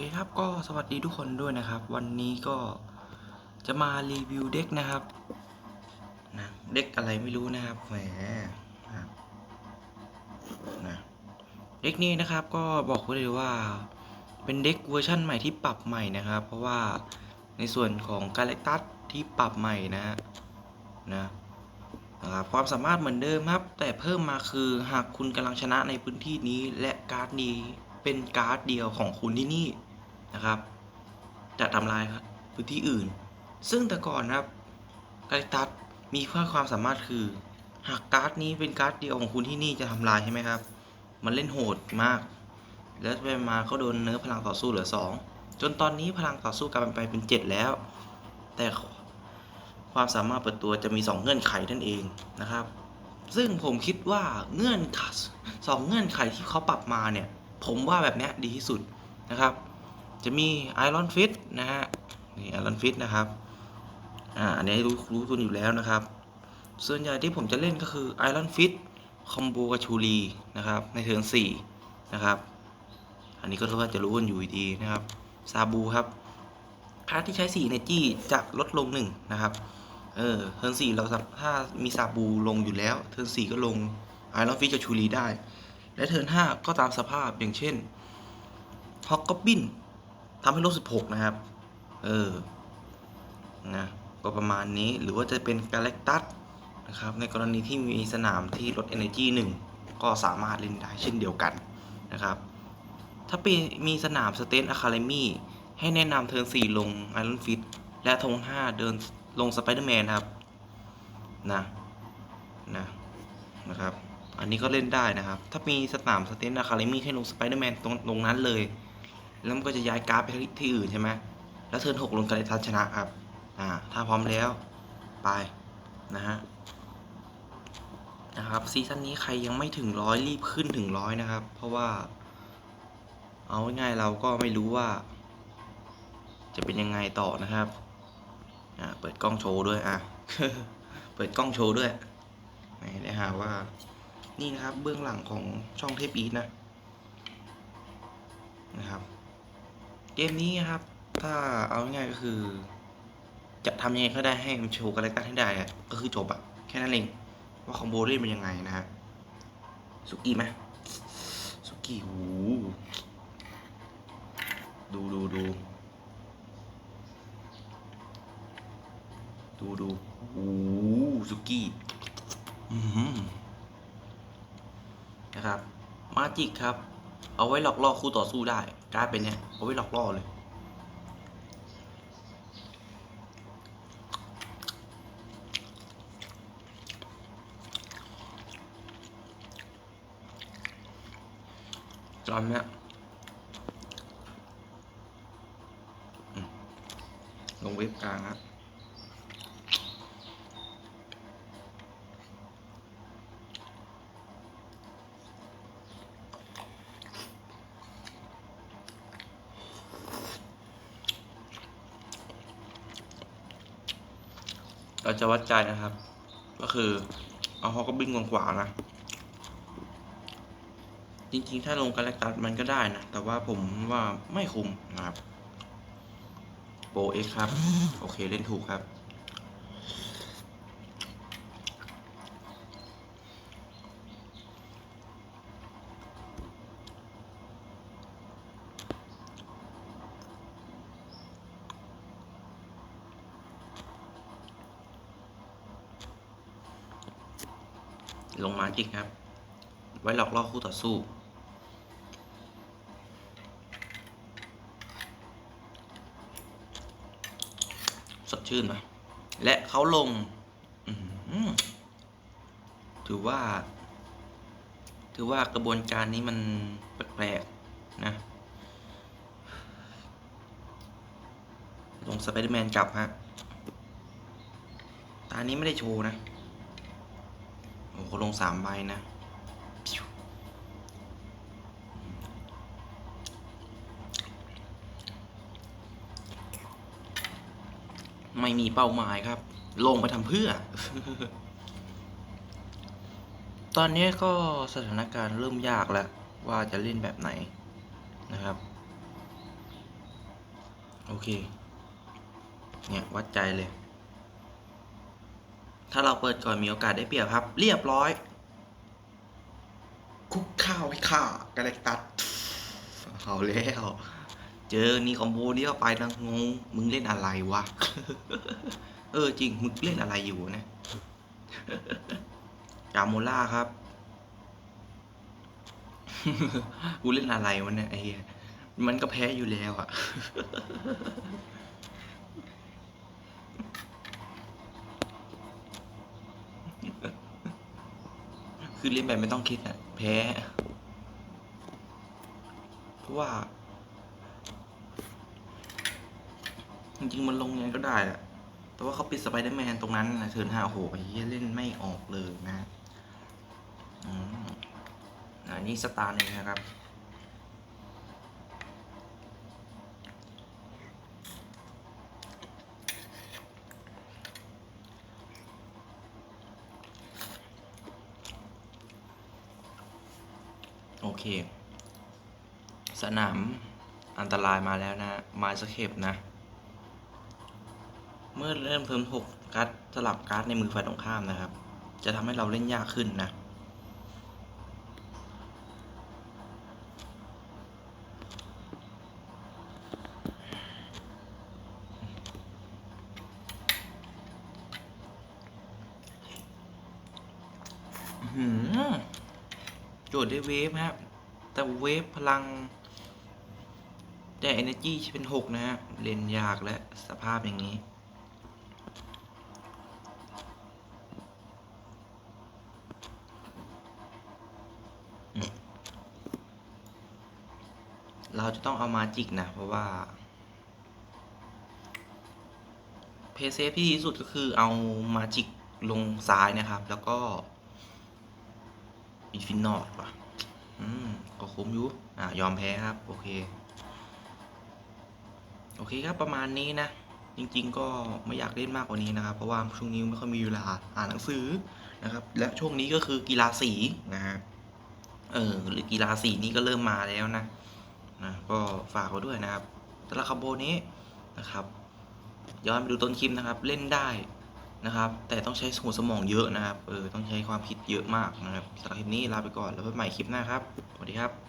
เคครับก็สวัสดีทุกคนด้วยนะครับ วันนี้ก็จะมารีวิวเด็กนะครับนะเด็กอะไรไม่รู้นะครับแหมนะครับนะเด็กนี้นะครับก็บอกไว้เลยว่าเป็นเด็กเวอร์ชั่นใหม่ที่ปรับใหม่นะครับ เพราะว่าในส่วนของกาแล็กตัสที่ปรับใหม่นะฮะนะนะครับความสามารถเหมือนเดิมครับ แต่เพิ่มมาคือหากคุณกำลังชนะในพื้นที่นี้และการ์ดนี้เป็นการ์ดเดียวของคุณที่นี่ นะครับ จะทำลายพื้นที่อื่น ซึ่งแต่ก่อนนะครับกาลิตัสมีเพื่อความสามารถคือ หากการ์ดนี้เป็นการ์ดเดียวของคุณที่นี่จะทำลายใช่ไหมครับ มันเล่นโหดมาก แล้วไปมาก็โดนเนื้อพลังต่อสู้เหลือ 2 จนตอนนี้พลังต่อสู้กลายไปเป็น 7 แล้ว แต่ความสามารถเปิดตัวจะมี 2 เงื่อนไขนั่นเองนะครับ ซึ่งผมคิดว่าเงื่อนไขสองเงื่อนไขที่เขาปรับมาเนี่ย ผมว่าแบบนี้ดีที่สุดนะครับ จะมีไอรอนฟิตนะฮะนี่ไอรอนฟิตนะครับอ่าอันนี้รู้รู้กันอยู่แล้วนะครับ ส่วนใหญ่ที่ผมจะเล่นก็คือไอรอนฟิตคอมโบกับชูรีนะครับในเทิร์น4นะครับ อันนี้ก็รู้ว่าจะรู้กันอยู่ดีนะครับซาบูครับค่าที่ใช้4 energy จะลดลง1นะครับ เออ เทิร์น4เราถ้ามีซาบูลงอยู่แล้ว เทิร์น4ก็ลงไอรอนฟิตกับชูรีได้ และเทิร์น5ก็ตามสภาพอย่างเช่นฮอกกบิน ทำให้ลด16นะครับ เออ นะ ก็ประมาณนี้ หรือว่าจะเป็นกาแล็กตัสนะครับ ในกรณีที่มีสนามที่ลด Energy 1 ก็สามารถเล่นได้เช่นเดียวกันนะครับ ถ้าเป็นมีสนามสเตนอะคาเดมี่ให้แนะนำเทิร์น4ลงไอรอนฟิตและธง5 เดินลงสไปเดอร์แมนครับ นะ นะ นะครับ อันนี้ก็เล่นได้นะครับ ถ้ามีสนามสเตนอะคาเดมี่ให้ลงสไปเดอร์แมนตรงตรงนั้นเลย แล้วมันก็จะย้ายกราฟไปที่อื่นใช่ไหมแล้วเทิร์นหกลงกาเลทัสชนะครับ อ่า ถ้าพร้อมแล้วไปนะฮะนะครับซีซั่นนี้ใครยังไม่ถึงร้อยรีบขึ้นถึงร้อยนะครับ เพราะว่า เอาง่ายๆเราก็ไม่รู้ว่า จะเป็นยังไงต่อนะครับ อ่า เปิดกล้องโชว์ด้วยอะเปิดกล้องโชว์ด้วยไม่ได้หาว่า นี่นะครับเบื้องหลังของช่องเทปอีทนะนะครับ เกมนี้ครับ ถ้าเอาง่ายก็คือ จะทำยังไงก็ได้ให้มันโชว์กาแรคเตอร์ให้ได้อะก็คือจบอะแค่นั้นเอง ว่าคอมโบเล่นเป็นยังไงนะฮะสุกี้ไหมสุกี้หูดูดูดูดูดูโอ้สุกี้อืมนะครับ มาจิกครับ เอาไว้หลอกล่อคู่ต่อสู้ได้การ์ดเป็นเนี่ยเอาไว้หลอกล่อเลยตอนเนี้ยลงเว็บกลางครับ เราจะวัดใจนะครับ ก็คือเอาฮอกก็บินขวาๆนะ จริงๆ ถ้าลงกาแล็กตัสมันก็ได้นะ แต่ว่าผมว่าไม่คุ้มนะครับโปรเอ็กครับ โอเคเล่นถูกครับ ลงมาจริงครับ ไว้หลอกล่อคู่ต่อสู้ สดชื่นไหมและเขาลง ถือว่า ถือว่ากระบวนการนี้มันแปลกๆนะ ลงสไปเดอร์แมนกลับฮะตานี้ไม่ได้โชว์นะ โอ้โหลงสามใบนะพิวไม่มีเป้าหมายครับ ลงไปทำเพื่อ ตอนนี้ก็สถานการณ์เริ่มยากแล้ว ว่าจะเล่นแบบไหนนะครับ โอเค เนี่ย วัดใจเลย ถ้าเราเปิดก่อนมีโอกาสได้เปรียบครับ เรียบร้อย คุกข้าวให้ข้ากระเล็กตัดเอาแล้ว เจอนี่คอมโบนี้เข้าไปนะงงมึงเล่นอะไรวะ เออจริง มึงเล่นอะไรอยู่นะกาโมล่าครับ กูเล่นอะไรวะเนี่ยไอ้เหี้ยมันก็แพ้อยู่แล้วอะ คือเล่นแบบไม่ต้องคิดอะแพ้ เพราะว่า จริงๆมันลงยังไงก็ได้อะแต่ว่าเขาปิดสไปเดอร์แมนตรงนั้นนะเทิร์นห้าโอ้โหเฮียเล่นไม่ออกเลยนะ อืมอันนี้สตาร์หนึ่งนะครับ อเค สนามอันตรายมาแล้วนะมาสเก็บนะ เมื่อเริ่มเพิ่มหกการ์ดสลับการ์ดในมือฝ่ายตรงข้ามนะครับ จะทำให้เราเล่นยากขึ้นนะ อื้อหือ โจทย์ได้เวฟครับ แต่เวฟพลังแต่ energy เป็นหกนะฮะ เล่นยากและสภาพอย่างนี้ เราจะต้องเอามาจิกนะ เพราะว่า เพเซฟที่ดีที่สุดก็คือเอามาจิกลงซ้ายนะครับ แล้วก็ อินฟินอดว่ะ อืม ก็คุ้มอยู่ อะยอมแพ้ครับ โอเค โอเคครับประมาณนี้นะ จริง ๆ ก็ไม่อยากเล่นมากกว่านี้นะครับ เพราะว่าช่วงนี้ไม่ค่อยมีเวลาอ่านหนังสือนะครับ และช่วงนี้ก็คือกีฬาสีนะฮะ เออ หรือกีฬาสีนี่ก็เริ่มมาแล้วนะ นะ ก็ฝากไว้ด้วยนะครับสำหรับคาโบนี้นะครับ ย้อนไปดูต้นคลิปนะครับ เล่นได้ นะครับ แต่ต้องใช้หัวสมองเยอะนะครับ เออ ต้องใช้ความคิดเยอะมากนะครับสำหรับคลิปนี้ลาไปก่อน แล้วพบใหม่คลิปหน้าครับ สวัสดีครับ